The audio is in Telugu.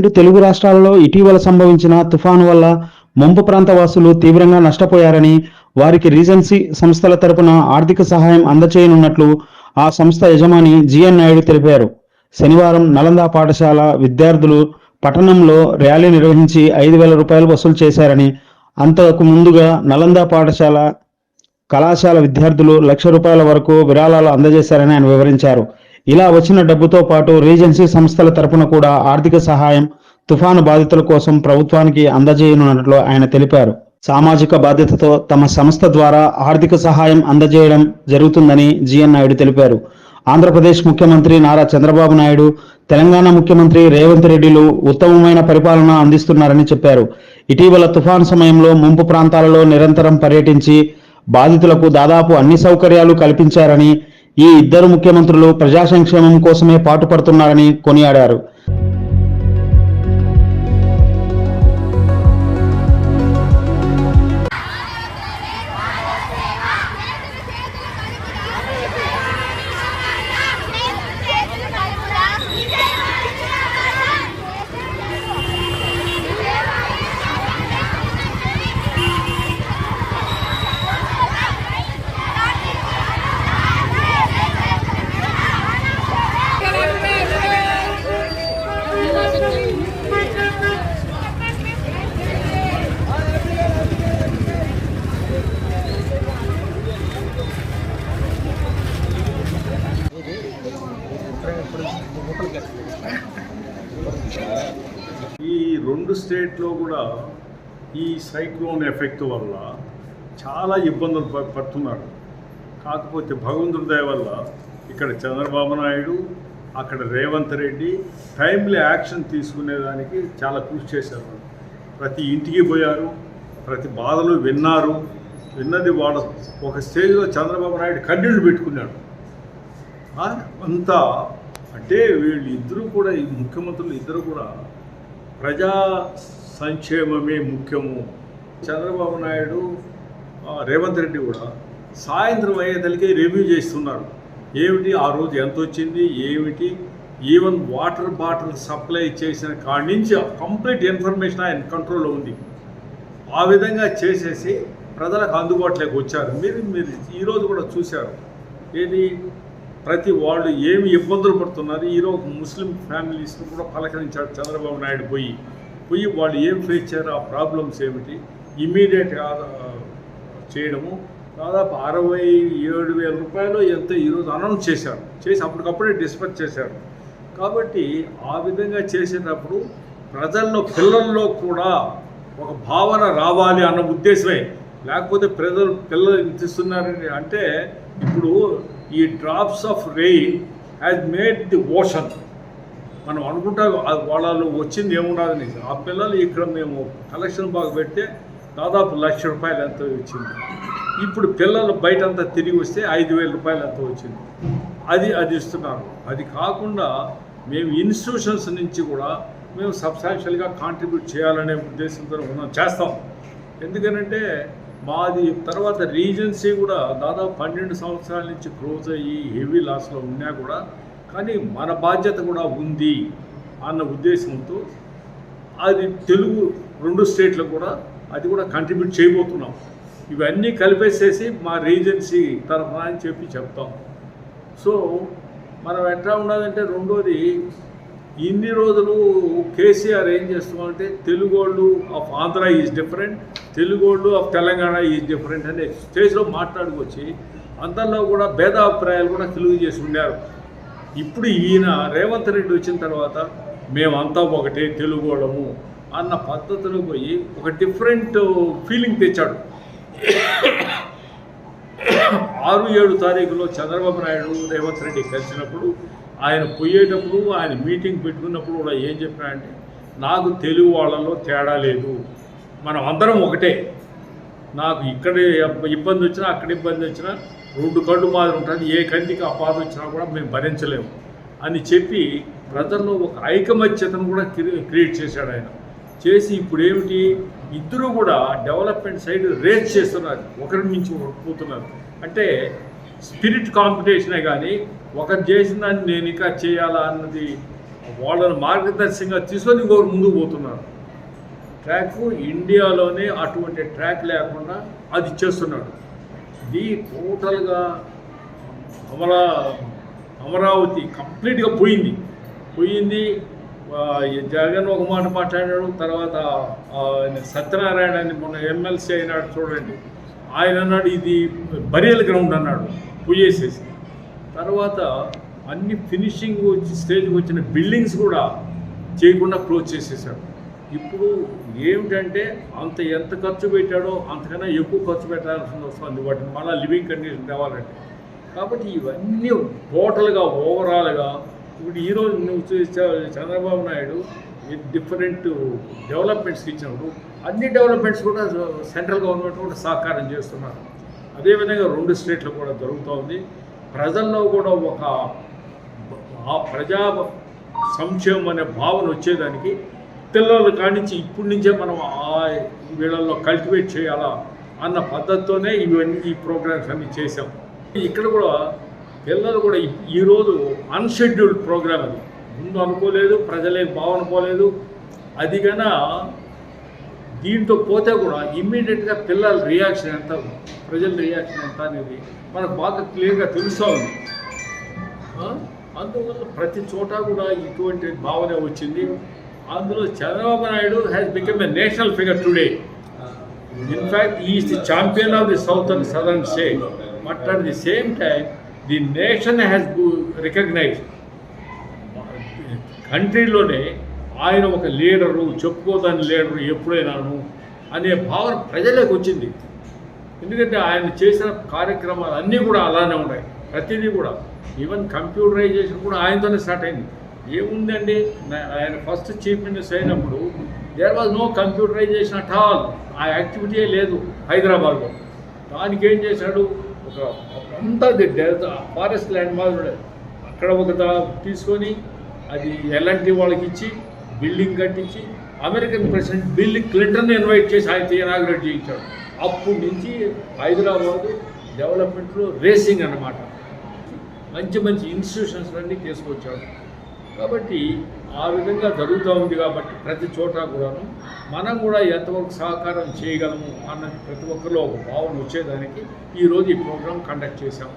రెండు తెలుగు రాష్ట్రాలలో ఇటీవల సంభవించిన తుఫాను వల్ల ముంపు ప్రాంత వాసులు తీవ్రంగా నష్టపోయారని వారికి రీజెన్సీ సంస్థల తరపున ఆర్థిక సహాయం అందచేయనున్నట్లు ఆ సంస్థ యజమాని జిఎన్ నాయుడు తెలిపారు. శనివారం నలంద పాఠశాల విద్యార్థులు పట్టణంలో ర్యాలీ నిర్వహించి ఐదు వేల రూపాయలు వసూలు చేశారని అంతకు ముందుగా నలంద పాఠశాల కళాశాల విద్యార్థులు లక్ష రూపాయల వరకు విరాళాలు అందజేశారని ఆయన వివరించారు. ఇలా వచ్చిన డబ్బుతో పాటు రీజెన్సీ సంస్థల తరపున కూడా ఆర్థిక సహాయం తుఫాను బాధితుల కోసం ప్రభుత్వానికి అందజేయనున్నట్లు ఆయన తెలిపారు. సామాజిక బాధ్యతతో తమ సంస్థ ద్వారా ఆర్థిక సహాయం అందజేయడం జరుగుతుందని జిఎన్ నాయుడు తెలిపారు. ఆంధ్రప్రదేశ్ ముఖ్యమంత్రి నారా చంద్రబాబు నాయుడు తెలంగాణ ముఖ్యమంత్రి రేవంత్ రెడ్డిలు ఉత్తమమైన పరిపాలన అందిస్తున్నారని చెప్పారు. ఇటీవల తుఫాను సమయంలో ముంపు ప్రాంతాలలో నిరంతరం పర్యటించి బాధితులకు దాదాపు అన్ని సౌకర్యాలు కల్పించారని ఈ ఇద్దరు ముఖ్యమంత్రులు ప్రజా సంక్షేమం కోసమే పాటుపడుతున్నారని కొనియాడారు. రెండు స్టేట్లో కూడా ఈ సైక్లోన్ ఎఫెక్ట్ వల్ల చాలా ఇబ్బందులు ప- పడుతున్నారు. కాకపోతే భగవంతుడి దయ వల్ల ఇక్కడ చంద్రబాబు నాయుడు అక్కడ రేవంత్ రెడ్డి టైమ్లీ యాక్షన్ తీసుకునేదానికి చాలా కృషి చేశారు. ప్రతి ఇంటికి పోయారు ప్రతి బాధలు విన్నారు. విన్నది వాళ్ళ ఒక స్టేజ్లో చంద్రబాబు నాయుడు కన్నీళ్ళు పెట్టుకున్నాడు. అంతా అంటే వీళ్ళు ఇద్దరు కూడా ఈ ముఖ్యమంత్రులు ఇద్దరు కూడా ప్రజా సంక్షేమమే ముఖ్యము. చంద్రబాబు నాయుడు రేవంత్ రెడ్డి కూడా సాయంత్రం అయ్యేదలికి రివ్యూ చేస్తున్నారు. ఏమిటి? ఆ రోజు ఎంత వచ్చింది ఏమిటి? ఈవెన్ వాటర్ బాటిల్ సప్లై చేసిన కాడి నుంచి కంప్లీట్ ఇన్ఫర్మేషన్ ఆయన కంట్రోల్లో ఉంది. ఆ విధంగా చేసేసి ప్రజలకు అందుబాటులోకి వచ్చారు. మీరు మీరు ఈరోజు కూడా చూశారు. ఏది ప్రతి వాళ్ళు ఏమి ఇబ్బందులు పడుతున్నారు? ఈరోజు ముస్లిం ఫ్యామిలీస్ని కూడా పలకరించాడు చంద్రబాబు నాయుడు పోయి. పోయి వాళ్ళు ఏం ఫేస్ చేయరు ఆ ప్రాబ్లమ్స్ ఏమిటి? ఇమీడియట్గా చేయడము. దాదాపు అరవై ఏడు వేల రూపాయలు ఎంత ఈరోజు అనౌన్స్ చేశారు. చేసి అప్పటికప్పుడే డిస్పచ్ చేశారు. కాబట్టి ఆ విధంగా చేసేటప్పుడు ప్రజల్లో పిల్లల్లో కూడా ఒక భావన రావాలి అన్న ఉద్దేశమే. లేకపోతే ప్రజలు పిల్లలు ఇంత అంటే ఇప్పుడు ఈ drops of rain has made the ocean మనం అనుకుంటా అది వచ్చింది వచ్చింది నీకు. ఆ పిల్లలు ఇక్కడ మేము కలెక్షన్ బాగా పెడితే దాదాపు లక్ష రూపాయలు ఎంతో వచ్చింది ఇప్పుడు పిల్లలు బయట అంతా తిరిగి వస్తే ఐదు వేల రూపాయలు ఎంతో వచ్చింది. అది అది ఇస్తున్నారు. అది కాకుండా మేము ఇన్స్టిట్యూషన్స్ నుంచి కూడా మేము సబ్స్టాన్షియల్గా కాంట్రిబ్యూట్ చేయాలనే ఉద్దేశంతో మనం చేస్తాం. ఎందుకనంటే మాది తర్వాత రీజెన్సీ కూడా దాదాపు పన్నెండు సంవత్సరాల నుంచి క్లోజ్ అయ్యి హెవీ లాస్లో ఉన్నా కూడా కానీ మన బాధ్యత కూడా ఉంది అన్న ఉద్దేశంతో అది తెలుగు రెండు స్టేట్లకు కూడా అది కూడా కంట్రిబ్యూట్ చేయబోతున్నాం. ఇవన్నీ కలిపేసేసి మా రీజెన్సీ తరఫున అని చెప్పి చెప్తాం. సో మనం ఎట్లా ఉన్నదంటే రెండోది ఇన్ని రోజులు కేసీఆర్ ఏం చేస్తామంటే తెలుగు వాళ్ళు ఆఫ్ ఆంధ్ర ఈజ్ డిఫరెంట్ తెలుగోళ్ళు ఆఫ్ తెలంగాణ ఈజ్ డిఫరెంట్ అనే స్టేజ్లో మాట్లాడుకొచ్చి అందరిలో కూడా భేదాభిప్రాయాలు కూడా తెలుగు చేసి ఉన్నారు ఇప్పుడు ఈయన రేవంత్ రెడ్డి వచ్చిన తర్వాత మేమంతా ఒకటే తెలుగోళము అన్న పద్ధతిలో పోయి ఒక డిఫరెంట్ ఫీలింగ్ తెచ్చాడు. ఆరు ఏడు తారీఖులో చంద్రబాబు నాయుడు రేవంత్ రెడ్డి కలిసినప్పుడు ఆయన పోయేటప్పుడు ఆయన మీటింగ్ పెట్టుకున్నప్పుడు కూడా ఏం చెప్పాడంటే నాకు తెలుగు వాళ్ళలో తేడా లేదు. మనం అందరం ఒకటే. నాకు ఇక్కడ ఇబ్బంది వచ్చినా అక్కడ ఇబ్బంది వచ్చినా రెండు కళ్ళు మాదిరి ఉంటుంది. ఏ కంటికి ఆ బాధ వచ్చినా కూడా మేము భరించలేము అని చెప్పి ప్రజల్లో ఒక ఐకమత్యతను కూడా క్రియేట్ చేశాడు ఆయన. చేసి ఇప్పుడు ఏమిటి ఇద్దరు కూడా డెవలప్మెంట్ సైడ్ రేస్ చేస్తున్నారు. ఒకరి నుంచి పోతున్నారు. అంటే స్పిరిట్ కాంపిటీషనే కానీ ఒకరు చేసిన దాన్ని నేను ఇంకా చేయాలా అన్నది వాళ్ళని మార్గదర్శకంగా తీసుకొని ఇంకొకరు ముందుకు పోతున్నారు. ట్రాక్ ఇండియాలోనే అటువంటి ట్రాక్ లేకుండా అది చేస్తున్నాడు ఇది టోటల్గా అమరా అమరావతి కంప్లీట్గా పోయింది. పోయింది జగన్ ఒక మాట మాట్లాడాడు తర్వాత ఆయన సత్యనారాయణ అని మొన్న ఎమ్మెల్సీ అయినాడు చూడండి. ఆయన అన్నాడు ఇది బరియల్ గ్రౌండ్ అన్నాడు పోయేసేసి. తర్వాత అన్ని ఫినిషింగ్ వచ్చి స్టేజ్కి వచ్చిన బిల్డింగ్స్ కూడా చేయకుండా క్లోజ్ చేసేసాడు. ఇప్పుడు ఏమిటంటే అంత ఎంత ఖర్చు పెట్టాడో అంతకన్నా ఎక్కువ ఖర్చు పెట్టాల్సిన వస్తుంది వాటిని మళ్ళీ లివింగ్ కండిషన్ తేవాలంటే కాబట్టి ఇవన్నీ టోటల్గా ఓవరాల్గా ఇప్పుడు ఈరోజు నువ్వు చూసే చంద్రబాబు నాయుడు డిఫరెంట్ డెవలప్మెంట్స్ ఇచ్చినప్పుడు అన్ని డెవలప్మెంట్స్ కూడా సెంట్రల్ గవర్నమెంట్ కూడా సహకారం చేస్తున్నారు. అదేవిధంగా రెండు స్టేట్లు కూడా జరుగుతోంది ప్రజల్లో కూడా ఒక ఆ ప్రజా సంక్షేమం అనే భావన వచ్చేదానికి పిల్లలు కానించి ఇప్పటి నుంచే మనం ఆ వీళ్ళల్లో కల్టివేట్ చేయాలా అన్న పద్ధతితోనే ఇవన్నీ ఈ ప్రోగ్రామ్స్ అన్ని చేసాం ఇక్కడ కూడా పిల్లలు కూడా ఈరోజు అన్షెడ్యూల్డ్ ప్రోగ్రామ్ అది. ముందు అనుకోలేదు ప్రజలే బాగనుకోలేదు. అది కన్నా దీంతో పోతే కూడా ఇమ్మీడియట్గా పిల్లల రియాక్షన్ ఎంత ప్రజల రియాక్షన్ ఎంత అనేది మనకు బాగా క్లియర్గా తెలుస్తూ ఉంది. అందువల్ల ప్రతి చోట కూడా ఇటువంటి భావన వచ్చింది. అందులో Chandrababu Naidu has become a national figure today in fact is the champion of the south and southern state but at the same time the nation has recognised కంట్రీలోనే ఆయన ఒక లీడరు చెప్పుకోదాని లీడరు ఎప్పుడైనాను అనే భావన ప్రజలకు వచ్చింది. ఎందుకంటే ఆయన చేసిన కార్యక్రమాలు అన్నీ కూడా అలానే ఉన్నాయి. ప్రతిదీ కూడా. ఈవెన్ కంప్యూటరైజేషన్ కూడా ఆయనతోనే స్టార్ట్ అయింది. ఏముందండి? ఆయన ఫస్ట్ చీఫ్ మినిస్టర్ అయినప్పుడు there was no computerisation at all ఆ యాక్టివిటీయే లేదు హైదరాబాద్లో. దానికి ఏం చేశాడు? ఒక అంతా ఫారెస్ట్ ల్యాండ్ మార్క్ అక్కడ ఒక తీసుకొని అది ఎలాంటి వాళ్ళకి ఇచ్చి బిల్డింగ్ కట్టించి American president Bill Clinton invite చేసి ఆయన ఇనాగ్రేట్ చేయించాడు. అప్పటి నుంచి హైదరాబాద్ డెవలప్మెంట్లో రేసింగ్ అన్నమాట. మంచి మంచి ఇన్స్టిట్యూషన్స్ అన్నీ తీసుకొచ్చాడు. కాబట్టి ఆ విధంగా జరుగుతూ ఉంది కాబట్టి ప్రతి చోట కూడాను మనం కూడా ఎంతవరకు సహకారం చేయగలము అన్నది ప్రతి ఒక్కరిలో ఒక భావన వచ్చేదానికి ఈరోజు ఈ ప్రోగ్రాం కండక్ట్ చేశాము.